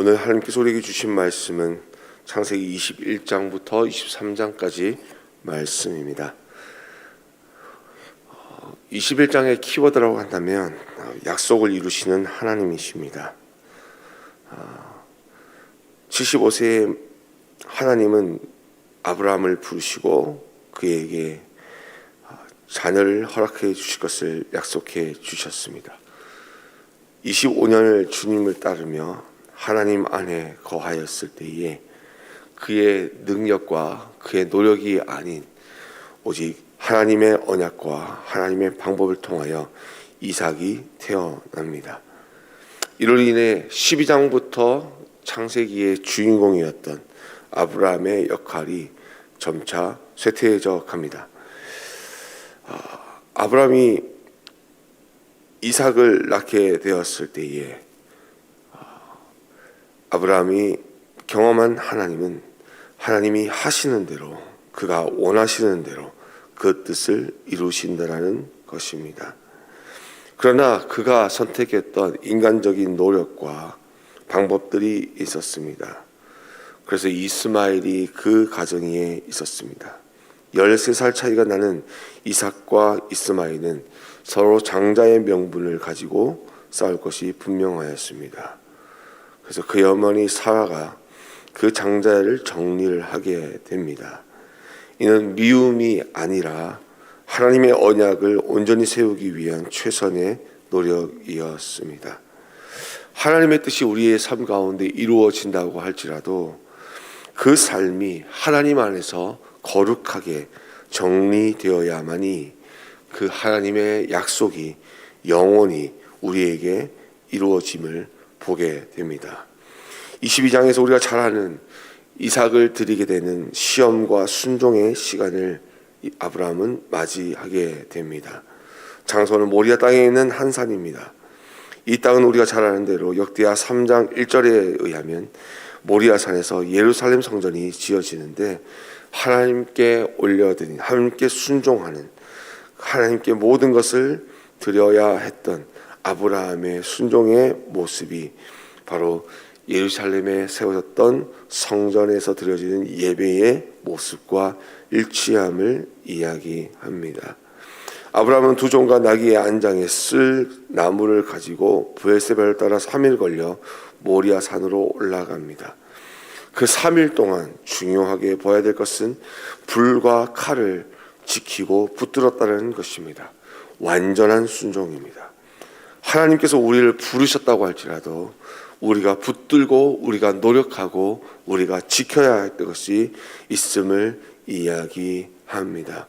오늘 하나님께서 우리에게 주신 말씀은 창세기 21장부터 23장까지 말씀입니다. 21장의 키워드라고 한다면 어, 약속을 이루시는 하나님이십니다. 75세의 하나님은 아브라함을 부르시고 그에게 어, 자녀를 허락해 주실 것을 약속해 주셨습니다. 25년을 주님을 따르며 하나님 안에 거하였을 때에 그의 능력과 그의 노력이 아닌 오직 하나님의 언약과 하나님의 방법을 통하여 이삭이 태어납니다. 이로 인해 12장부터 창세기의 주인공이었던 아브라함의 역할이 점차 쇠퇴해져 갑니다. 아, 아브라함이 이삭을 낳게 되었을 때에 아브라함이 경험한 하나님은 하나님이 하시는 대로 그가 원하시는 대로 그 뜻을 이루신다라는 것입니다. 그러나 그가 선택했던 인간적인 노력과 방법들이 있었습니다. 그래서 이스마엘이 그 가정에 있었습니다. 13살 차이가 나는 이삭과 이스마엘은 서로 장자의 명분을 가지고 싸울 것이 분명하였습니다. 그래서 그의 어머니 사라가 그 장자를 정리를 하게 됩니다. 이는 미움이 아니라 하나님의 언약을 온전히 세우기 위한 최선의 노력이었습니다. 하나님의 뜻이 우리의 삶 가운데 이루어진다고 할지라도 그 삶이 하나님 안에서 거룩하게 정리되어야만이 그 하나님의 약속이 영원히 우리에게 이루어짐을 보게 됩니다. 22장에서 우리가 잘 아는 이삭을 드리게 되는 시험과 순종의 시간을 아브라함은 맞이하게 됩니다. 장소는 모리아 땅에 있는 한 산입니다. 이 땅은 우리가 잘 아는 대로 역대하 3장 1절에 의하면 모리아 산에서 예루살렘 성전이 지어지는데 하나님께 올려드린 하나님께 순종하는 하나님께 모든 것을 드려야 했던 아브라함의 순종의 모습이 바로 예루살렘에 세워졌던 성전에서 드려지는 예배의 모습과 일치함을 이야기합니다. 아브라함은 두 종과 나귀의 안장에 쓸 나무를 가지고 부엘세바를 따라 3일 걸려 모리아 산으로 올라갑니다. 그 3일 동안 중요하게 보아야 될 것은 불과 칼을 지키고 붙들었다는 것입니다. 완전한 순종입니다. 하나님께서 우리를 부르셨다고 할지라도 우리가 붙들고 우리가 노력하고 우리가 지켜야 할 것이 있음을 이야기합니다.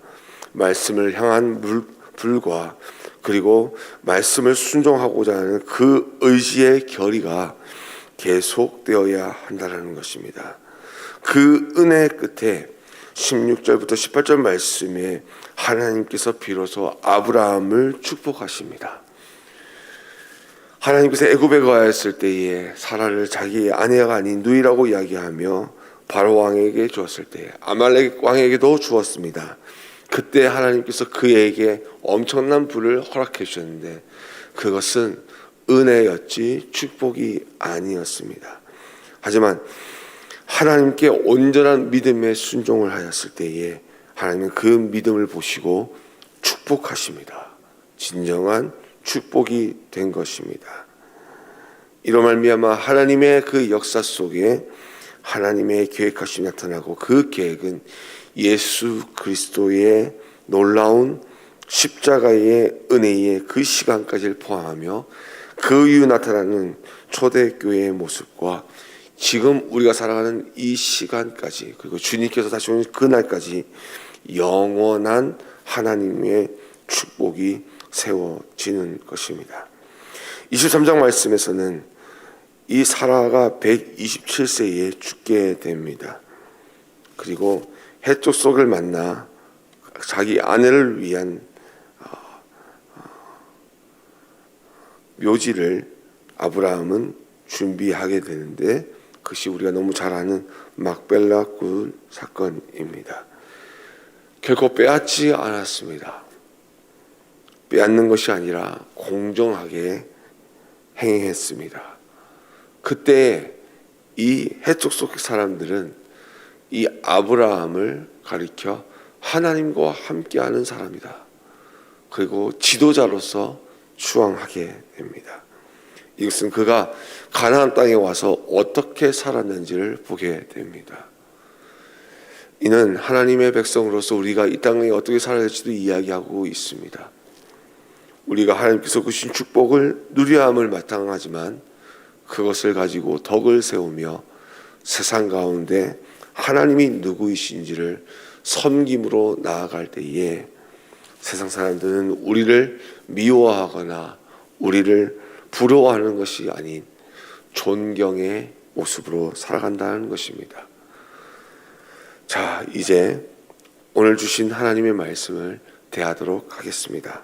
말씀을 향한 물, 불과 그리고 말씀을 순종하고자 하는 그 의지의 결의가 계속되어야 한다는 것입니다. 그 은혜 끝에 16절부터 18절 말씀에 하나님께서 비로소 아브라함을 축복하십니다. 하나님께서 애굽에 가했을 때에 사라를 자기 아내가 아닌 누이라고 이야기하며 바로 왕에게 주었을 때 아말렉 왕에게도 주었습니다. 그때 하나님께서 그에게 엄청난 불을 허락해 주셨는데 그것은 은혜였지 축복이 아니었습니다. 하지만 하나님께 온전한 믿음의 순종을 하였을 때에 하나님은 그 믿음을 보시고 축복하십니다. 진정한 축복이 된 것입니다. 이로 말미암아 하나님의 그 역사 속에 하나님의 계획하심이 나타나고 그 계획은 예수 그리스도의 놀라운 십자가의 은혜의 그 시간까지를 포함하며 그 이후 나타나는 초대교회의 모습과 지금 우리가 살아가는 이 시간까지 그리고 주님께서 다시 오는 그날까지 영원한 하나님의 축복이 세워지는 것입니다. 23장 말씀에서는 이 사라가 127세에 죽게 됩니다. 그리고 해쪽 속을 만나 자기 아내를 위한 어, 어, 묘지를 아브라함은 준비하게 되는데 그것이 우리가 너무 잘 아는 막벨라 굴 사건입니다. 결코 빼앗지 않았습니다. 빼앗는 것이 아니라 공정하게 행했습니다. 그때 이 해족 속 사람들은 이 아브라함을 가리켜 하나님과 함께하는 사람이다. 그리고 지도자로서 추앙하게 됩니다. 이것은 그가 가나안 땅에 와서 어떻게 살았는지를 보게 됩니다. 이는 하나님의 백성으로서 우리가 이 땅에 어떻게 살아야 할지도 이야기하고 있습니다. 우리가 하나님께서 주신 축복을 누려야 함을 마땅하지만 그것을 가지고 덕을 세우며 세상 가운데 하나님이 누구이신지를 섬김으로 나아갈 때에 세상 사람들은 우리를 미워하거나 우리를 부러워하는 것이 아닌 존경의 모습으로 살아간다는 것입니다. 자, 이제 오늘 주신 하나님의 말씀을 대하도록 하겠습니다.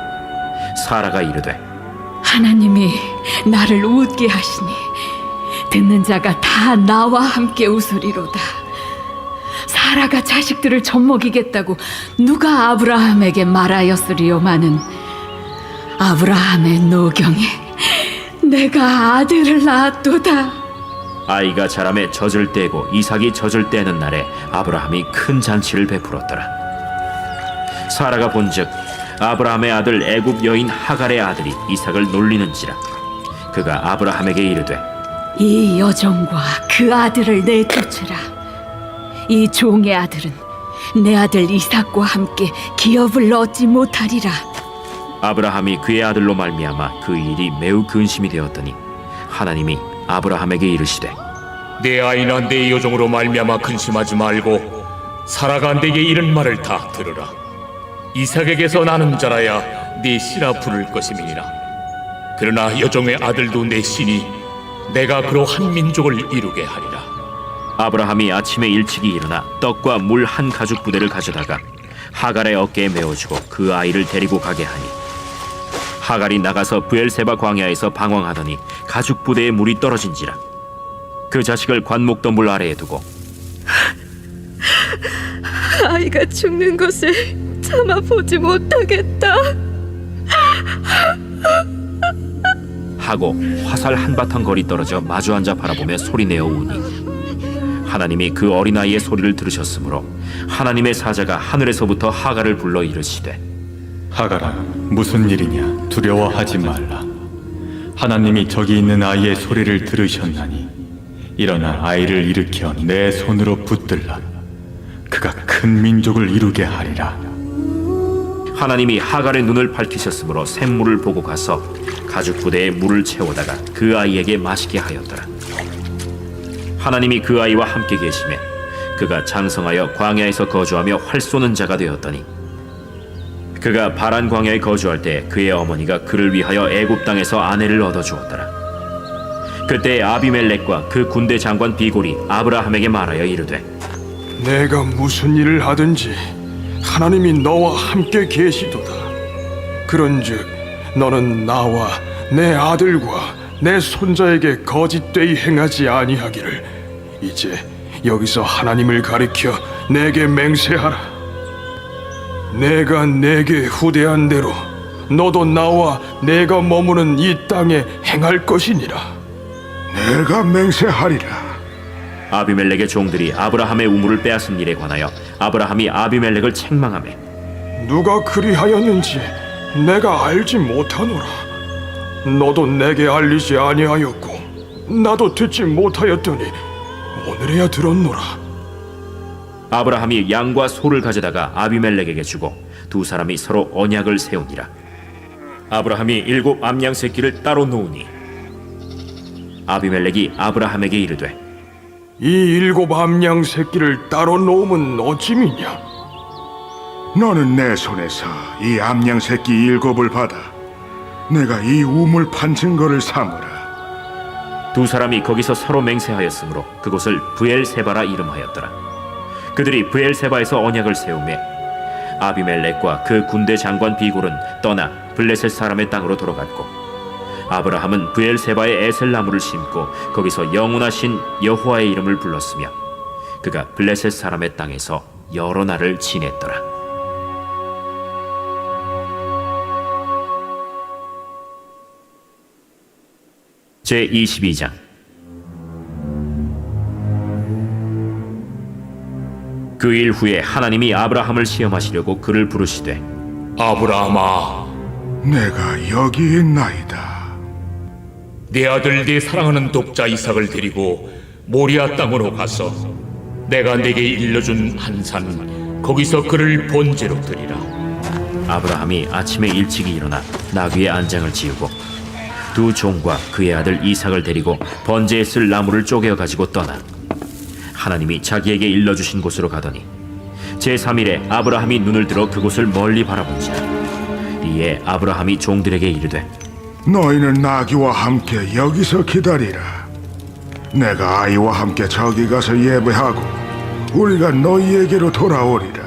사라가 이르되 하나님이 나를 웃게 하시니 듣는 자가 다 나와 함께 웃으리로다. 사라가 자식들을 젖먹이겠다고 누가 아브라함에게 말하였으리요마는 아브라함의 노경에 내가 아들을 낳았도다. 아이가 자라매 젖을 떼고 이삭이 젖을 떼는 날에 아브라함이 큰 잔치를 베풀었더라. 사라가 본즉 아브라함의 아들 애굽 여인 하갈의 아들이 이삭을 놀리는지라 그가 아브라함에게 이르되 이 여종과 그 아들을 내쫓으라. 이 종의 아들은 내 아들 이삭과 함께 기업을 얻지 못하리라. 아브라함이 그의 아들로 말미암아 그 일이 매우 근심이 되었더니 하나님이 아브라함에게 이르시되 내 아이나 내 여종으로 말미암아 근심하지 말고 사라가 내게 이런 말을 다 들으라 이삭에게서 나는 자라야 네 씨라 부를 것임이니라. 그러나 여종의 아들도 내 씨니 내가 그로 한 민족을 이루게 하리라. 아브라함이 아침에 일찍이 일어나 떡과 물 한 가죽 부대를 가져다가 하갈의 어깨에 메어주고 그 아이를 데리고 가게 하니 하갈이 나가서 부엘세바 광야에서 방황하더니 가죽 부대에 물이 떨어진지라. 그 자식을 관목더물 아래에 두고 아이가 죽는 것을 참아 보지 못하겠다. 하고 화살 한바탕 거리 떨어져 마주 앉아 바라보며 소리내어 우니. 하나님이 그 어린아이의 소리를 들으셨으므로 하나님의 사자가 하늘에서부터 하갈을 불러 이르시되 하가라 무슨 일이냐? 두려워하지 말라. 하나님이 저기 있는 아이의 소리를 들으셨나니 일어나 아이를 일으켜 내 손으로 붙들라. 그가 큰 민족을 이루게 하리라 하나님이 하갈의 눈을 밝히셨으므로 샘물을 보고 가서 가죽 부대에 물을 채우다가 그 아이에게 마시게 하였더라. 하나님이 그 아이와 함께 계심에 그가 장성하여 광야에서 거주하며 활 쏘는 자가 되었더니 그가 바란 광야에 거주할 때 그의 어머니가 그를 위하여 애굽 땅에서 아내를 얻어 주었더라. 그때 아비멜렉과 그 군대 장관 비골이 아브라함에게 말하여 이르되 내가 무슨 일을 하든지 하나님이 너와 함께 계시도다. 그런즉 너는 나와 내 아들과 내 손자에게 거짓되이 행하지 아니하기를 이제 여기서 하나님을 가리켜 내게 맹세하라. 내가 내게 후대한 대로 너도 나와 내가 머무는 이 땅에 행할 것이니라. 내가 맹세하리라. 아비멜렉의 종들이 아브라함의 우물을 빼앗은 일에 관하여 아브라함이 아비멜렉을 책망하며 누가 그리하였는지 내가 알지 못하노라. 너도 내게 알리지 아니하였고 나도 듣지 못하였더니 오늘에야 들었노라. 아브라함이 양과 소를 가져다가 아비멜렉에게 주고 두 사람이 서로 언약을 세우니라. 아브라함이 일곱 암양 새끼를 따로 놓으니 아비멜렉이 아브라함에게 이르되 이 일곱 암양 새끼를 따로 놓으면 어찌미냐? 너는 내 손에서 이 암양 새끼 일곱을 받아 내가 이 우물 판 증거를 삼으라. 두 사람이 거기서 서로 맹세하였으므로 그곳을 부엘세바라 이름하였더라. 그들이 부엘세바에서 언약을 세우매 아비멜렉과 그 군대 장관 비골은 떠나 블레셋 사람의 땅으로 돌아갔고 아브라함은 부엘세바에 에셀나무를 심고 거기서 영원하신 여호와의 이름을 불렀으며 그가 블레셋 사람의 땅에서 여러 날을 지냈더라. 제 22장 그 일 후에 하나님이 아브라함을 시험하시려고 그를 부르시되 아브라함아, 내가 여기 있나이다. 내 아들 네 사랑하는 독자 이삭을 데리고 모리아 땅으로 가서 내가 내게 일러준 한 산 거기서 그를 번제로 드리라. 아브라함이 아침에 일찍이 일어나 나귀의 안장을 지우고 두 종과 그의 아들 이삭을 데리고 번제에 쓸 나무를 쪼개어 가지고 떠나 하나님이 자기에게 일러 주신 곳으로 가더니 제3일에 아브라함이 눈을 들어 그곳을 멀리 바라본지라 이에 아브라함이 종들에게 이르되 너희는 나귀와 함께 여기서 기다리라. 내가 아이와 함께 저기 가서 예배하고 우리가 너희에게로 돌아오리라.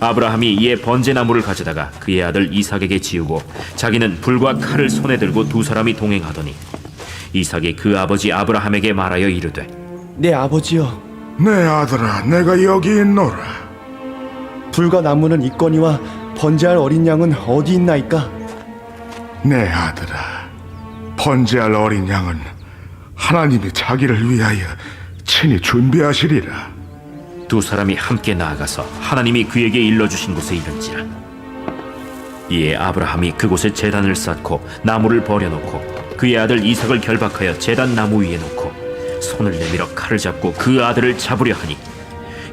아브라함이 이에 번제나무를 가져다가 그의 아들 이삭에게 지우고 자기는 불과 칼을 손에 들고 두 사람이 동행하더니 이삭이 그 아버지 아브라함에게 말하여 이르되 내 아버지여 내 아들아, 내가 여기 있노라. 불과 나무는 있거니와 번제할 어린 양은 어디 있나이까 내 아들아, 번제할 어린 양은 하나님이 자기를 위하여 친히 준비하시리라. 두 사람이 함께 나아가서 하나님이 그에게 일러주신 곳에 이른지라 이에 아브라함이 그곳에 제단을 쌓고 나무를 버려놓고 그의 아들 이삭을 결박하여 제단 나무 위에 놓고 손을 내밀어 칼을 잡고 그 아들을 잡으려 하니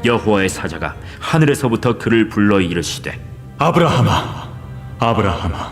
여호와의 사자가 하늘에서부터 그를 불러 이르시되 아브라함아, 아브라함아,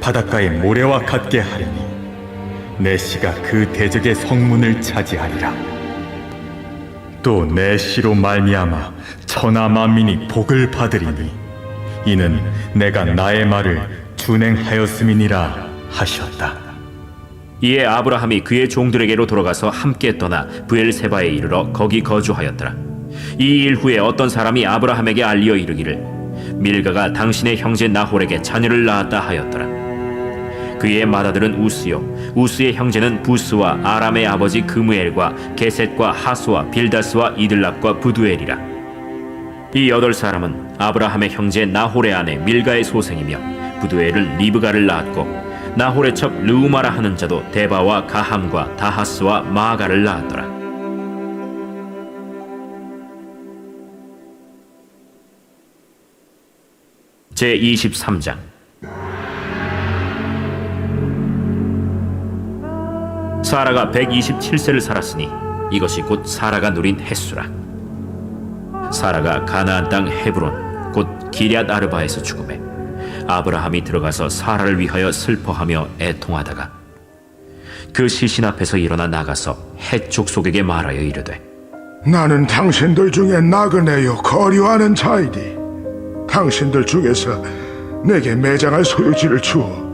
바닷가의 모래와 같게 하리니 내 씨가 그 대적의 성문을 차지하리라 또 내 씨로 말미암아 천하 만민이 복을 받으리니 이는 내가 나의 말을 준행하였음이니라 하셨다. 이에 아브라함이 그의 종들에게로 돌아가서 함께 떠나 부엘세바에 이르러 거기 거주하였더라. 이 일 후에 어떤 사람이 아브라함에게 알리어 이르기를 밀가가 당신의 형제 나홀에게 자녀를 낳았다 하였더라. 그의 맏아들은 우스요, 우스의 형제는 부스와 아람의 아버지 그무엘과 게셋과 하수와 빌다스와 이들랍과 부두엘이라. 이 여덟 사람은 아브라함의 형제 나홀의 아내 밀가의 소생이며 부두엘은 리브가를 낳았고 나홀의 첩 르우마라 하는 자도 데바와 가함과 다하스와 마가를 낳았더라. 제 23장 사라가 127세를 살았으니 이것이 곧 사라가 누린 햇수라. 사라가 가나안 땅 헤브론 곧 기럇 아르바에서 죽음에 아브라함이 들어가서 사라를 위하여 슬퍼하며 애통하다가 그 시신 앞에서 일어나 나가서 헷 족속에게 말하여 이르되 나는 당신들 중에 나그네요 거류하는 자이니 당신들 중에서 내게 매장할 소유지를 주어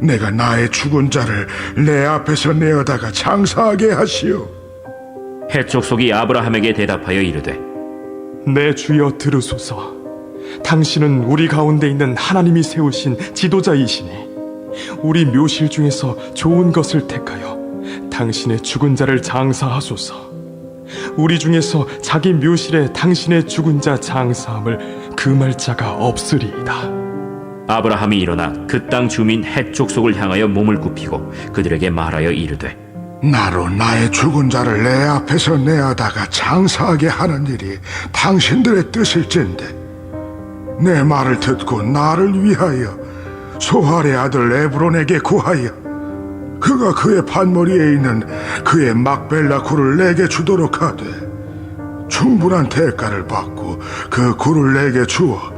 내가 나의 죽은 자를 내 앞에서 내어다가 장사하게 하시오 헷 족속이 아브라함에게 대답하여 이르되 내 주여 들으소서. 당신은 우리 가운데 있는 하나님이 세우신 지도자이시니 우리 묘실 중에서 좋은 것을 택하여 당신의 죽은 자를 장사하소서. 우리 중에서 자기 묘실에 당신의 죽은 자 장사함을 금할 자가 없으리이다. 아브라함이 일어나 그 땅 주민 헷 족속을 향하여 몸을 굽히고 그들에게 말하여 이르되 나로 나의 죽은 자를 내 앞에서 내어다가 장사하게 하는 일이 당신들의 뜻일진데 내 말을 듣고 나를 위하여 소할의 아들 에브론에게 구하여 그가 그의 판머리에 있는 그의 막벨라 굴을 내게 주도록 하되 충분한 대가를 받고 그 굴을 내게 주어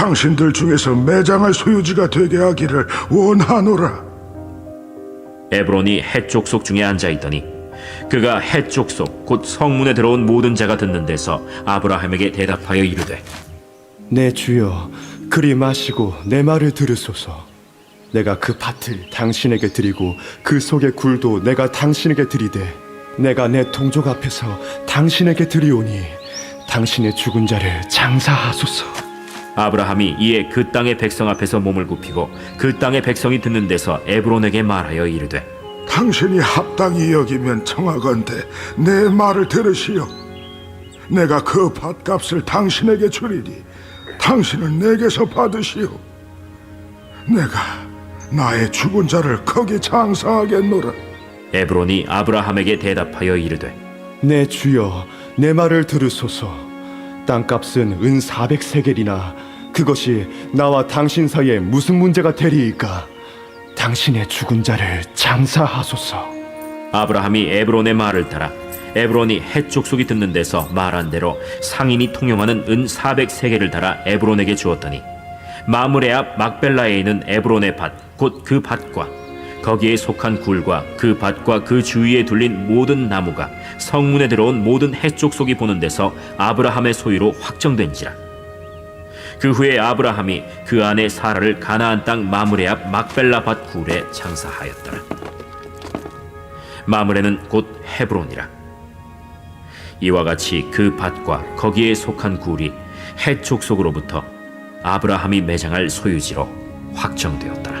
당신들 중에서 매장할 소유지가 되게 하기를 원하노라. 에브론이 헷 족속 중에 앉아 있더니 그가 헷 족속 곧 성문에 들어온 모든 자가 듣는 데서 아브라함에게 대답하여 이르되 내 주여 그리 마시고 내 말을 들으소서 내가 그 밭을 당신에게 드리고 그 속의 굴도 내가 당신에게 드리되 내가 내 동족 앞에서 당신에게 드리오니 당신의 죽은 자를 장사하소서 아브라함이 이에 그 땅의 백성 앞에서 몸을 굽히고 그 땅의 백성이 듣는 데서 에브론에게 말하여 이르되 당신이 합당히 여기면 청하건대 내 말을 들으시오. 내가 그 밭값을 당신에게 주리니 당신은 내게서 받으시오. 내가 나의 죽은 자를 거기 장사하겠노라. 에브론이 아브라함에게 대답하여 이르되 내 주여 내 말을 들으소서 땅값은 은 400세겔이나 그것이 나와 당신 사이에 무슨 문제가 되리이까? 당신의 죽은 자를 장사하소서. 아브라함이 에브론의 말을 따라 에브론이 헷 족속이 듣는 데서 말한 대로 상인이 통용하는 은 400세겔을 달아 에브론에게 주었더니 마므레 앞 막벨라에 있는 에브론의 밭 곧 그 밭과 거기에 속한 굴과 그 밭과 그 주위에 둘린 모든 나무가 성문에 들어온 모든 헷 족속이 보는 데서 아브라함의 소유로 확정된지라 그 후에 아브라함이 그 안에 사라를 가나안 땅 마므레 앞 막벨라 밭 굴에 장사하였더라. 마므레는 곧 헤브론이라. 이와 같이 그 밭과 거기에 속한 굴이 헷 족속으로부터 아브라함이 매장할 소유지로 확정되었더라